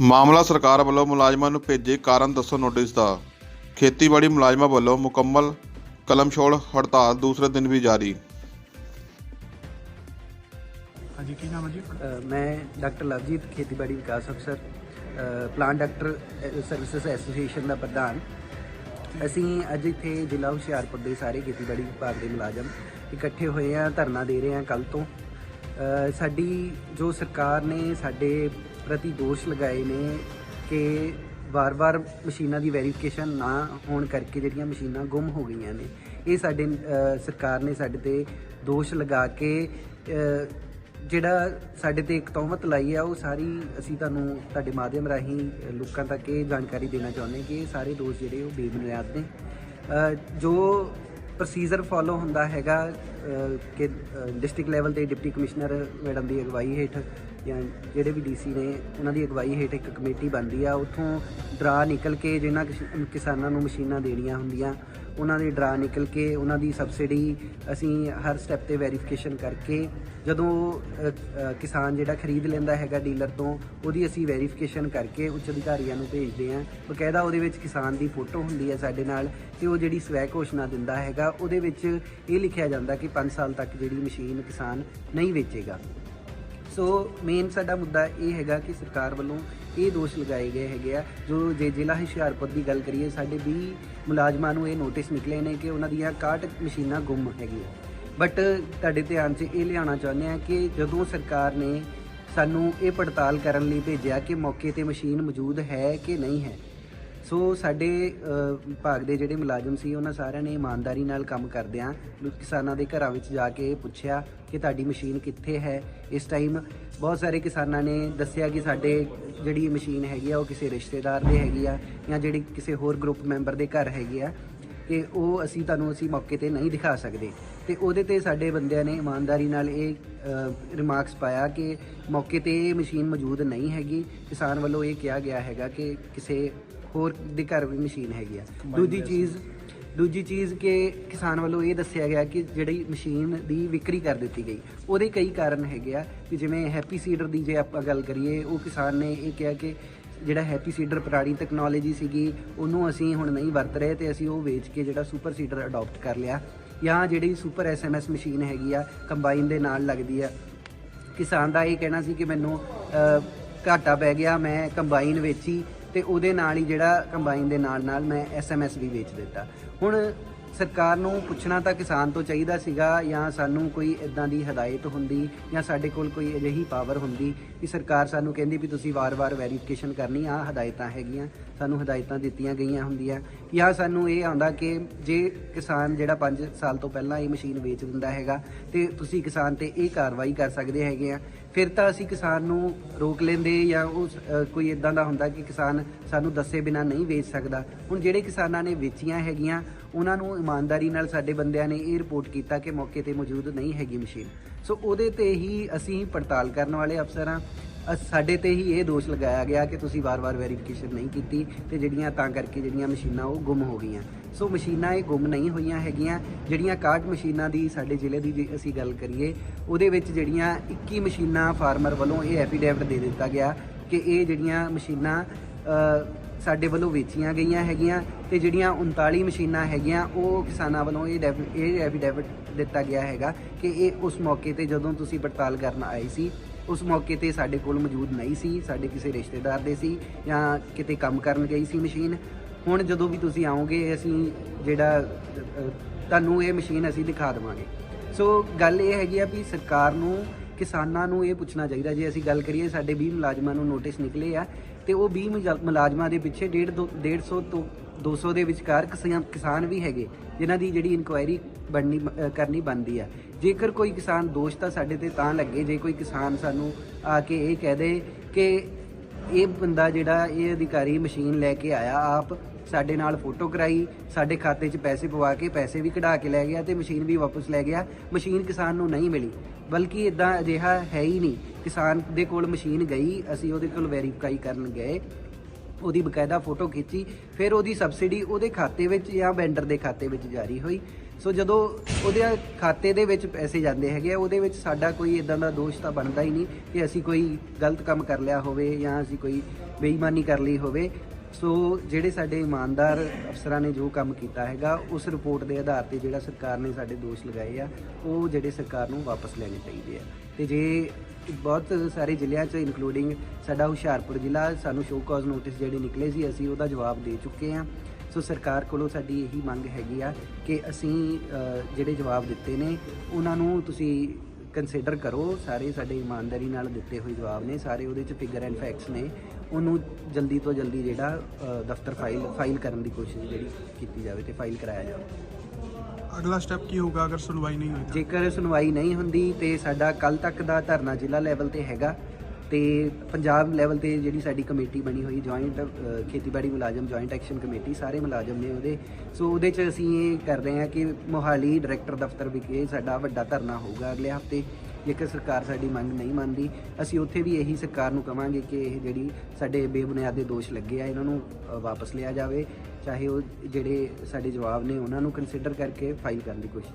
ਮਾਮਲਾ ਸਰਕਾਰ ਵੱਲੋਂ ਮੁਲਾਜ਼ਮਾਂ ਨੂੰ ਭੇਜੇ ਕਾਰਨ ਦੱਸੋ ਨੋਟਿਸ ਦਾ। ਖੇਤੀਬਾੜੀ ਮੁਲਾਜ਼ਮਾਂ ਵੱਲੋਂ ਮੁਕੰਮਲ ਕਲਮਛੋੜ ਹੜਤਾਲ ਦੂਸਰੇ ਦਿਨ ਵੀ ਜਾਰੀ। ਹਾਂਜੀ ਕੀ ਨਾਮ ਹੈ ਜੀ? ਅ, ਮੈਂ ਡਾਕਟਰ ਲਵਜੀਤ ਖੇਤੀਬਾੜੀ ਵਿਕਾਸ ਅਫਸਰ ਅ, ਪਲਾਂਟ ਡਾਕਟਰ ਸਰਵਿਸਿਜ਼ ਐਸੋਸੀਏਸ਼ਨ ਦਾ ਪ੍ਰਧਾਨ। ਅਸੀਂ ਅੱਜ ਇੱਥੇ ਜ਼ਿਲ੍ਹਾ ਹੁਸ਼ਿਆਰਪੁਰ ਦੇ ਸਾਰੇ ਖੇਤੀਬਾੜੀ ਵਿਭਾਗ ਦੇ ਮੁਲਾਜ਼ਮ ਇਕੱਠੇ ਹੋਏ ਆ ਧਰਨਾ ਦੇ ਰਹੇ ਆ ਕੱਲ ਤੋਂ। ਅ, ਸਾਡੀ ਜੋ ਸਰਕਾਰ ਨੇ ਸਾਡੇ ਪ੍ਰਤੀ ਦੋਸ਼ ਲਗਾਏ ਨੇ ਕਿ ਵਾਰ-ਵਾਰ ਮਸ਼ੀਨਾਂ ਦੀ ਵੈਰੀਫਿਕੇਸ਼ਨ ਨਾ ਹੋਣ ਕਰਕੇ ਜਿਹੜੀਆਂ ਮਸ਼ੀਨਾਂ ਗੁੰਮ ਹੋ ਗਈਆਂ ਨੇ, ਇਹ ਸਾਡੇ ਸਰਕਾਰ ਨੇ ਸਾਡੇ ਤੇ ਦੋਸ਼ ਲਗਾ ਕੇ ਜਿਹੜਾ ਸਾਡੇ ਤੇ ਇੱਕ ਤੌਮਤ ਲਾਈ ਆ, ਉਹ ਸਾਰੀ ਅਸੀਂ ਤੁਹਾਨੂੰ ਤੁਹਾਡੇ ਮਾਧਿਅਮ ਰਾਹੀਂ ਲੋਕਾਂ ਤੱਕ ਇਹ ਜਾਣਕਾਰੀ ਦੇਣਾ ਚਾਹੁੰਦੇ ਕਿ ਇਹ ਸਾਰੇ ਦੋਸ਼ ਜਿਹੜੇ ਉਹ ਬੇਬੁਨਿਆਦ ਨੇ। ਜੋ ਪ੍ਰੋਸੀਜਰ ਫਾਲੋ ਹੁੰਦਾ ਹੈਗਾ ਕਿ ਡਿਸਟ੍ਰਿਕਟ ਲੈਵਲ ਤੇ ਡਿਪਟੀ ਕਮਿਸ਼ਨਰ ਮੈਡਮ ਦੀ ਅਗਵਾਈ ਹੇਠ ਜਾਂ ਜਿਹੜੇ ਵੀ ਡੀਸੀ ਨੇ, ਉਹਨਾਂ ਦੀ ਅਗਵਾਈ ਹੇਠ ਇੱਕ ਕਮੇਟੀ ਬਣਦੀ ਆ। ਉੱਥੋਂ ਡਰਾ ਨਿਕਲ ਕੇ ਜਿਨ੍ਹਾਂ ਕਿਸਾਨਾਂ ਨੂੰ ਮਸ਼ੀਨਾਂ ਦੇਣੀਆਂ ਹੁੰਦੀਆਂ ਉਹਨਾਂ ਦੇ ਡਰਾ ਨਿਕਲ ਕੇ, ਉਹਨਾਂ ਦੀ ਸਬਸਿਡੀ ਅਸੀਂ ਹਰ ਸਟੈਪ ਤੇ ਵੈਰੀਫਿਕੇਸ਼ਨ ਕਰਕੇ, ਜਦੋਂ ਕਿਸਾਨ ਜਿਹੜਾ ਖਰੀਦ ਲੈਂਦਾ ਹੈਗਾ ਡੀਲਰ ਤੋਂ, ਉਹਦੀ ਅਸੀਂ ਵੈਰੀਫਿਕੇਸ਼ਨ ਕਰਕੇ ਉੱਚ ਅਧਿਕਾਰੀਆਂ ਨੂੰ ਭੇਜਦੇ ਹਾਂ। ਬਕਾਇਦਾ ਉਹਦੇ ਵਿੱਚ ਕਿਸਾਨ ਦੀ ਫੋਟੋ ਹੁੰਦੀ ਹੈ ਸਾਡੇ ਨਾਲ ਤੇ ਉਹ ਜਿਹੜੀ ਸਵੈ ਘੋਸ਼ਣਾ ਦਿੰਦਾ ਹੈਗਾ, ਉਹਦੇ ਵਿੱਚ ਇਹ ਲਿਖਿਆ ਜਾਂਦਾ ਕਿ 5 ਸਾਲ ਤੱਕ ਜਿਹੜੀ ਮਸ਼ੀਨ ਕਿਸਾਨ ਨਹੀਂ ਵੇਚੇਗਾ। ਸੋ ਮੇਨ ਸਾਡਾ ਮੁੱਦਾ ਇਹ ਹੈਗਾ ਕਿ ਸਰਕਾਰ ਵੱਲੋਂ ਇਹ ਦੋਸ਼ ਲਗਾਏ ਗਏ ਹੈਗੇ ਆ। ਜੋ ਜੇ ਜ਼ਿਲ੍ਹਾ ਹੁਸ਼ਿਆਰਪੁਰ ਦੀ ਗੱਲ ਕਰੀਏ, ਸਾਡੇ 20 ਮੁਲਾਜ਼ਮਾਂ ਨੂੰ ਇਹ ਨੋਟਿਸ ਨਿਕਲੇ ਨੇ ਕਿ ਉਹਨਾਂ ਦੀਆਂ 61 ਮਸ਼ੀਨਾਂ ਗੁੰਮ ਹੈਗੀਆਂ। ਬਟ ਤੁਹਾਡੇ ਧਿਆਨ 'ਚ ਇਹ ਲਿਆਉਣਾ ਚਾਹੁੰਦੇ ਆ ਕਿ ਜਦੋਂ ਸਰਕਾਰ ਨੇ ਸਾਨੂੰ ਇਹ ਪੜਤਾਲ ਕਰਨ ਲਈ ਭੇਜਿਆ ਕਿ ਮੌਕੇ ਤੇ ਮਸ਼ੀਨ ਮੌਜੂਦ ਹੈ ਕਿ ਨਹੀਂ ਹੈ ਸੋ ਸਾਡੇ ਅ, ਵਿਭਾਗ ਦੇ ਜਿਹੜੇ ਮੁਲਾਜ਼ਮ ਸੀ ਉਹਨਾਂ ਸਾਰਿਆਂ ਨੇ ਇਮਾਨਦਾਰੀ ਨਾਲ ਕੰਮ ਕਰਦਿਆਂ ਕਿਸਾਨਾਂ ਦੇ ਘਰਾਂ ਵਿੱਚ ਜਾ ਕੇ ਪੁੱਛਿਆ ਕਿ ਤੁਹਾਡੀ ਮਸ਼ੀਨ ਕਿੱਥੇ ਹੈ? ਇਸ ਟਾਈਮ ਬਹੁਤ ਸਾਰੇ ਕਿਸਾਨਾਂ ਨੇ ਦੱਸਿਆ ਕਿ ਸਾਡੇ ਜਿਹੜੀ ਮਸ਼ੀਨ ਹੈਗੀ ਆ ਉਹ ਕਿਸੇ ਰਿਸ਼ਤੇਦਾਰ ਦੇ ਹੈਗੀ ਆ ਜਾਂ ਜਿਹੜੀ ਕਿਸੇ ਹੋਰ ਗਰੁੱਪ ਮੈਂਬਰ ਦੇ ਘਰ ਹੈਗੀ ਆ ਕਿ ਉਹ ਅਸੀਂ ਤੁਹਾਨੂੰ ਅਸੀਂ ਮੌਕੇ ਤੇ ਨਹੀਂ ਦਿਖਾ ਸਕਦੇ। ਤੇ ਉਹਦੇ ਤੇ ਸਾਡੇ ਬੰਦਿਆਂ ਨੇ ਇਮਾਨਦਾਰੀ ਨਾਲ ਇਹ ਰਿਮਾਰਕਸ ਪਾਇਆ ਕਿ ਮੌਕੇ ਤੇ ਇਹ ਮਸ਼ੀਨ ਮੌਜੂਦ ਨਹੀਂ ਹੈਗੀ। ਕਿਸਾਨ ਵੱਲੋਂ ਇਹ ਕਿਹਾ ਗਿਆ ਹੈਗਾ ਕਿ ਕਿਸੇ ਹੋਰ ਦੇ ਘਰ ਵੀ ਮਸ਼ੀਨ ਹੈਗੀ ਆ। ਦੂਜੀ ਚੀਜ਼ ਦੂਜੀ ਚੀਜ਼ ਕਿ ਕਿਸਾਨ ਵੱਲੋਂ ਇਹ ਦੱਸਿਆ ਗਿਆ ਕਿ ਜਿਹੜੀ ਮਸ਼ੀਨ ਦੀ ਵਿਕਰੀ ਕਰ ਦਿੱਤੀ ਗਈ ਉਹਦੇ ਕਈ ਕਾਰਨ ਹੈਗੇ ਆ ਕਿ ਜਿਵੇਂ ਹੈਪੀ ਸੀਡਰ ਦੀ ਜੇ ਆਪਾਂ ਗੱਲ ਕਰੀਏ ਉਹ ਕਿਸਾਨ ਨੇ ਇਹ ਕਿਹਾ ਕਿ ਜਿਹੜਾ ਹੈਪੀ ਸੀਡਰ ਪੁਰਾਣੀ ਟੈਕਨੋਲੋਜੀ ਸੀਗੀ ਉਹਨੂੰ ਅਸੀਂ ਹੁਣ ਨਹੀਂ ਵਰਤ ਰਹੇ ਤੇ ਅਸੀਂ ਉਹ ਵੇਚ ਕੇ ਜਿਹੜਾ ਸੁਪਰ ਸੀਡਰ ਅਡਾਪਟ ਕਰ ਲਿਆ। ਜਾਂ ਜਿਹੜੀ ਸੁਪਰ ਐਸਐਮਐਸ ਮਸ਼ੀਨ ਹੈਗੀ ਆ ਕੰਬਾਈਨ ਦੇ ਨਾਲ ਲੱਗਦੀ ਆ। ਕਿਸਾਨ ਦਾ ਇਹ ਕਹਿਣਾ ਸੀ ਕਿ ਮੈਨੂੰ ਘਾਟਾ ਪੈ ਗਿਆ ਮੈਂ ਕੰਬਾਈਨ ਵੇਚੀ ਤੇ ਉਹਦੇ ਨਾਲ ਹੀ ਜਿਹੜਾ ਕੰਬਾਈਨ ਦੇ ਨਾਲ ਨਾਲ ਮੈਂ ਐਸਐਮਐਸ ਵੀ ਵੇਚ ਦਿੱਤਾ। ਹੁਣ ਸਰਕਾਰ ਨੂੰ ਪੁੱਛਣਾ ਤਾਂ ਕਿਸਾਨ ਤੋਂ ਚਾਹੀਦਾ ਸੀਗਾ ਜਾਂ ਸਾਨੂੰ ਕੋਈ ਇਦਾਂ ਦੀ ਹਦਾਇਤ ਹੁੰਦੀ ਜਾਂ ਸਾਡੇ ਕੋਲ ਕੋਈ ਅਜਿਹੀ ਪਾਵਰ ਹੁੰਦੀ ਕਿ ਸਰਕਾਰ ਸਾਨੂੰ ਕਹਿੰਦੀ ਵੀ ਤੁਸੀਂ ਵਾਰ-ਵਾਰ ਵੈਰੀਫਿਕੇਸ਼ਨ ਕਰਨੀ ਆ ਹਦਾਇਤਾਂ ਹੈਗੀਆਂ, ਸਾਨੂੰ ਹਦਾਇਤਾਂ ਦਿੱਤੀਆਂ ਗਈਆਂ ਹੁੰਦੀਆਂ। ਜਾਂ ਸਾਨੂੰ ਇਹ ਆਉਂਦਾ ਕਿ ਜੇ ਕਿਸਾਨ ਜਿਹੜਾ 5 ਸਾਲ ਤੋਂ ਪਹਿਲਾਂ ਇਹ ਮਸ਼ੀਨ ਵੇਚ ਦਿੰਦਾ ਹੈਗਾ ਤੇ ਤੁਸੀਂ ਕਿਸਾਨ ਤੇ ਇਹ ਕਾਰਵਾਈ ਕਰ ਸਕਦੇ ਹੈਗੇ ਆ। ਫਿਰ ਤਾਂ ਅਸੀਂ ਕਿਸਾਨ ਨੂੰ ਰੋਕ ਲੈਂਦੇ ਜਾਂ ਉਹ ਕੋਈ ਇਦਾਂ ਦਾ ਹੁੰਦਾ ਕਿ ਕਿਸਾਨ ਸਾਨੂੰ ਦੱਸੇ ਬਿਨਾ ਨਹੀਂ ਵੇਚ ਸਕਦਾ। ਹੁਣ ਜਿਹੜੇ ਕਿਸਾਨਾਂ ਨੇ ਵੇਚੀਆਂ ਹੈਗੀਆਂ, ਉਹਨਾਂ ਨੂੰ ਇਮਾਨਦਾਰੀ ਨਾਲ ਸਾਡੇ ਬੰਦਿਆਂ ਨੇ ਇਹ ਰਿਪੋਰਟ ਕੀਤਾ ਕਿ ਮੌਕੇ ਤੇ ਮੌਜੂਦ ਨਹੀਂ ਹੈਗੀ ਮਸ਼ੀਨ। ਸੋ ਉਹਦੇ ਤੇ ਹੀ ਅਸੀਂ ਪੜਤਾਲ ਕਰਨ ਵਾਲੇ ਅਫਸਰ ਹਾਂ। ਸਾਡੇ ਤੇ ਹੀ ਇਹ ਦੋਸ਼ ਲਗਾਇਆ ਗਿਆ ਕਿ ਤੁਸੀਂ ਵਾਰ-ਵਾਰ ਵੈਰੀਫਿਕੇਸ਼ਨ ਨਹੀਂ ਕੀਤੀ ਤੇ ਜਿਹੜੀਆਂ ਤਾਂ ਕਰਕੇ ਜਿਹੜੀਆਂ ਮਸ਼ੀਨਾਂ ਉਹ ਗੁੰਮ ਹੋ ਗਈਆਂ। ਸੋ ਮਸ਼ੀਨਾਂ ਇਹ ਗੁੰਮ ਨਹੀਂ ਹੋਈਆਂ ਹੈਗੀਆਂ। ਜਿਹੜੀਆਂ 61 ਮਸ਼ੀਨਾਂ ਦੀ ਸਾਡੇ ਜ਼ਿਲ੍ਹੇ ਦੀ ਜੇ ਅਸੀਂ ਗੱਲ ਕਰੀਏ, ਉਹਦੇ ਵਿੱਚ ਜਿਹੜੀਆਂ 21 ਮਸ਼ੀਨਾਂ ਫਾਰਮਰ ਵੱਲੋਂ ਇਹ ਐਫੀਡੈਵਿਟ ਦੇ ਦਿੱਤਾ ਗਿਆ ਕਿ ਇਹ ਜਿਹੜੀਆਂ ਮਸ਼ੀਨਾਂ ਸਾਡੇ ਵੱਲੋਂ ਵੇਚੀਆਂ ਗਈਆਂ ਹੈਗੀਆਂ ਤੇ ਜਿਹੜੀਆਂ 39 ਮਸ਼ੀਨਾਂ ਹੈਗੀਆਂ, ਉਹ ਕਿਸਾਨਾਂ ਵੱਲੋਂ ਇਹ ਡੈਫ- ਇਹ ਐਫੀਡੇਵਿਟ ਦਿੱਤਾ ਗਿਆ ਹੈਗਾ ਕਿ ਇਹ ਉਸ ਮੌਕੇ ਤੇ ਜਦੋਂ ਤੁਸੀਂ ਪੜਤਾਲ ਕਰਨ ਆਏ ਸੀ ਉਸ ਮੌਕੇ ਤੇ ਸਾਡੇ ਕੋਲ ਮੌਜੂਦ ਨਹੀਂ ਸੀ, ਸਾਡੇ ਕਿਸੇ ਰਿਸ਼ਤੇਦਾਰ ਦੇ ਸੀ ਜਾਂ ਕਿਤੇ ਕੰਮ ਕਰਨ ਗਈ ਸੀ ਮਸ਼ੀਨ। ਹੁਣ ਜਦੋਂ ਵੀ ਤੁਸੀਂ ਆਓਗੇ, ਅਸੀਂ ਜਿਹੜਾ ਤੁਹਾਨੂੰ ਇਹ ਮਸ਼ੀਨ ਅਸੀਂ ਦਿਖਾ ਦੇਵਾਂਗੇ। ਸੋ ਗੱਲ ਇਹ ਹੈਗੀ ਆ ਵੀ ਸਰਕਾਰ ਨੂੰ ਕਿਸਾਨਾਂ ਨੂੰ ਇਹ ਪੁੱਛਣਾ ਚਾਹੀਦਾ ਜੇ ਅਸੀਂ ਗੱਲ ਕਰੀਏ ਸਾਡੇ 20 ਮੁਲਾਜ਼ਮਾਂ ਨੂੰ ਨੋਟਿਸ ਨਿਕਲੇ ਆ, ਤੇ ਉਹ 20 ਮੁਜਾ- ਮੁਲਾਜ਼ਮਾਂ ਦੇ ਪਿੱਛੇ 1.5 150 ਤੋਂ 200 ਦੇ ਵਿਚਕਾਰ ਕਿਸਾਨ ਵੀ ਹੈਗੇ, ਜਿਨ੍ਹਾਂ ਦੀ ਜਿਹੜੀ ਇਨਕੁਆਇਰੀ ਬਣਨੀ ਕਰਨੀ ਬਣਦੀ ਆ। ਜੇਕਰ ਕੋਈ ਕਿਸਾਨ ਦੋਸ਼ ਤਾਂ ਸਾਡੇ ਤੇ ਤਾਂ ਲੱਗੇ, ਜੇ ਕੋਈ ਕਿਸਾਨ ਸਾਨੂੰ ਆ ਕੇ ਇਹ ਕਹਿ ਦੇ ਕਿ ਇਹ ਬੰਦਾ ਜਿਹੜਾ ਇਹ ਅਧਿਕਾਰੀ ਮਸ਼ੀਨ ਲੈ ਕੇ ਆਇਆ, ਆਪ ਸਾਡੇ ਨਾਲ ਫੋਟੋ ਕਰਾਈ, ਸਾਡੇ ਖਾਤੇ 'ਚ ਪੈਸੇ ਪਵਾ ਕੇ ਪੈਸੇ ਵੀ ਕਢਾ ਕੇ ਲੈ ਗਿਆ ਤੇ ਮਸ਼ੀਨ ਵੀ ਵਾਪਸ ਲੈ ਗਿਆ। ਮਸ਼ੀਨ ਕਿਸਾਨ ਨੂੰ ਨਹੀਂ ਮਿਲੀ। ਬਲਕਿ ਇਦਾਂ ਅਜਿਹਾ ਹੈ ਹੀ ਨਹੀਂ। ਕਿਸਾਨ ਦੇ ਕੋਲ ਮਸ਼ੀਨ ਗਈ, ਅਸੀਂ ਉਹਦੇ ਕੋਲ ਵੈਰੀਫਾਈ ਕਰਨ ਗਏ। ਉਹਦੀ ਬਕਾਇਦਾ ਫੋਟੋ ਖਿੱਚੀ, ਫਿਰ ਉਹਦੀ ਸਬਸਿਡੀ ਉਹਦੇ ਖਾਤੇ ਵਿੱਚ ਜਾਂ ਵੈਂਡਰ ਦੇ ਖਾਤੇ ਵਿੱਚ ਜਾਰੀ ਹੋਈ। ਸੋ ਜਦੋਂ ਉਹਦੇ ਖਾਤੇ ਦੇ ਵਿੱਚ ਪੈਸੇ ਜਾਂਦੇ ਹੈਗੇ ਆ, ਉਹਦੇ ਵਿੱਚ ਸਾਡਾ ਕੋਈ ਇਦਾਂ ਦਾ ਦੋਸ਼ ਤਾਂ ਬਣਦਾ ਹੀ ਨਹੀਂ ਕਿ ਅਸੀਂ ਕੋਈ ਗਲਤ ਕੰਮ ਕਰ ਲਿਆ ਹੋਵੇ ਜਾਂ ਅਸੀਂ ਕੋਈ ਬੇਈਮਾਨੀ ਕਰ ਲਈ ਹੋਵੇ। ਸੋ ਜਿਹੜੇ ਸਾਡੇ ਇਮਾਨਦਾਰ ਅਫਸਰਾਂ ਨੇ ਜੋ ਕੰਮ ਕੀਤਾ ਹੈਗਾ, ਉਸ ਰਿਪੋਰਟ ਦੇ ਆਧਾਰ ਤੇ ਜਿਹੜਾ ਸਰਕਾਰ ਨੇ ਸਾਡੇ ਦੋਸ਼ ਲਗਾਏ ਆ, ਉਹ ਜਿਹੜੇ ਸਰਕਾਰ ਨੂੰ ਵਾਪਸ ਲੈਣੇ ਚਾਹੀਦੇ ਆ। ਤੇ ਜੇ ਬਹੁਤ ਸਾਰੇ ਜ਼ਿਲ੍ਹਿਆਂ 'ਚ ਇਨਕਲੂਡਿੰਗ ਸਾਡਾ ਹੁਸ਼ਿਆਰਪੁਰ ਜ਼ਿਲ੍ਹਾ, ਸਾਨੂੰ ਸ਼ੋਅ ਕਾਜ਼ ਨੋਟਿਸ ਜਿਹੜੇ ਨਿਕਲੇ ਸੀ, ਅਸੀਂ ਉਹਦਾ ਜਵਾਬ ਦੇ ਚੁੱਕੇ ਹਾਂ ਸੋ ਸਰਕਾਰ ਕੋਲੋਂ ਸਾਡੀ ਇਹੀ ਮੰਗ ਹੈਗੀ ਆ ਕਿ ਅਸੀਂ ਜਿਹੜੇ ਜਵਾਬ ਦਿੱਤੇ ਨੇ, ਉਹਨਾਂ ਨੂੰ ਤੁਸੀਂ ਕੰਸੀਡਰ ਕਰੋ। ਸਾਰੇ ਸਾਡੇ ਇਮਾਨਦਾਰੀ ਨਾਲ ਦਿੱਤੇ ਹੋਏ ਜਵਾਬ ਨੇ, ਸਾਰੇ ਉਹਦੇ 'ਚ ਫਿਗਰ ਐਂਡ ਫੈਕਟਸ ਨੇ। ਉਹਨੂੰ ਜਲਦੀ ਤੋਂ ਜਲਦੀ ਜਿਹੜਾ ਅ, ਦਫ਼ਤਰ ਫਾਈਲ ਫਾਈਲ ਕਰਨ ਦੀ ਕੋਸ਼ਿਸ਼ ਜਿਹੜੀ ਕੀਤੀ ਜਾਵੇ ਤੇ ਫਾਈਲ ਕਰਾਇਆ ਜਾਵੇ। ਅਗਲਾ ਸਟੈਪ ਕੀ ਹੋਊਗਾ ਅਗਰ ਸੁਣਵਾਈ ਨਹੀਂ ਹੋਈ ਤਾਂ? ਜੇਕਰ ਸੁਣਵਾਈ ਨਹੀਂ ਹੁੰਦੀ ਤੇ ਸਾਡਾ ਕੱਲ ਤੱਕ ਦਾ ਧਰਨਾ ਜ਼ਿਲ੍ਹਾ ਲੈਵਲ ਤੇ ਹੈਗਾ ਤੇ ਪੰਜਾਬ ਲੈਵਲ ਤੇ ਜਿਹੜੀ ਸਾਡੀ ਕਮੇਟੀ ਬਣੀ ਹੋਈ ਜੁਆਇੰਟ ਖੇਤੀਬਾੜੀ ਮੁਲਾਜ਼ਮ ਜੁਆਇੰਟ ਐਕਸ਼ਨ ਕਮੇਟੀ ਸਾਰੇ ਮੁਲਾਜ਼ਮ ਨੇ ਉਹਦੇ। ਸੋ ਉਹਦੇ ਚ ਅਸੀਂ ਇਹ ਕਰ ਰਹੇ ਹਾਂ ਕਿ ਮੋਹਾਲੀ ਡਾਇਰੈਕਟਰ ਦਫ਼ਤਰ ਵਿਖੇ ਸਾਡਾ ਵੱਡਾ ਧਰਨਾ ਹੋਊਗਾ। ਅਗਲੇ ਹਫ਼ਤੇ ਜੇਕਰ ਸਰਕਾਰ ਸਾਡੀ ਮੰਗ ਨਹੀਂ ਮੰਨਦੀ, ਅਸੀਂ ਉੱਥੇ ਵੀ ਇਹੀ ਸਰਕਾਰ ਨੂੰ ਕਵਾਂਗੇ ਕਿ ਇਹ ਜਿਹੜੀ ਸਾਡੇ ਬੇਬੁਨਿਆਦੇ ਦੋਸ਼ ਲੱਗੇ ਆ, ਇਹਨਾਂ ਨੂੰ ਵਾਪਸ ਲਿਆ ਜਾਵੇ, ਚਾਹੇ ਉਹ ਜਿਹੜੇ ਸਾਡੇ ਜਵਾਬ ਨੇ ਉਹਨਾਂ ਨੂੰ ਕੰਸੀਡਰ ਕਰਕੇ ਫਾਈਲ ਕਰਨ ਦੀ ਕੋਸ਼ਿਸ਼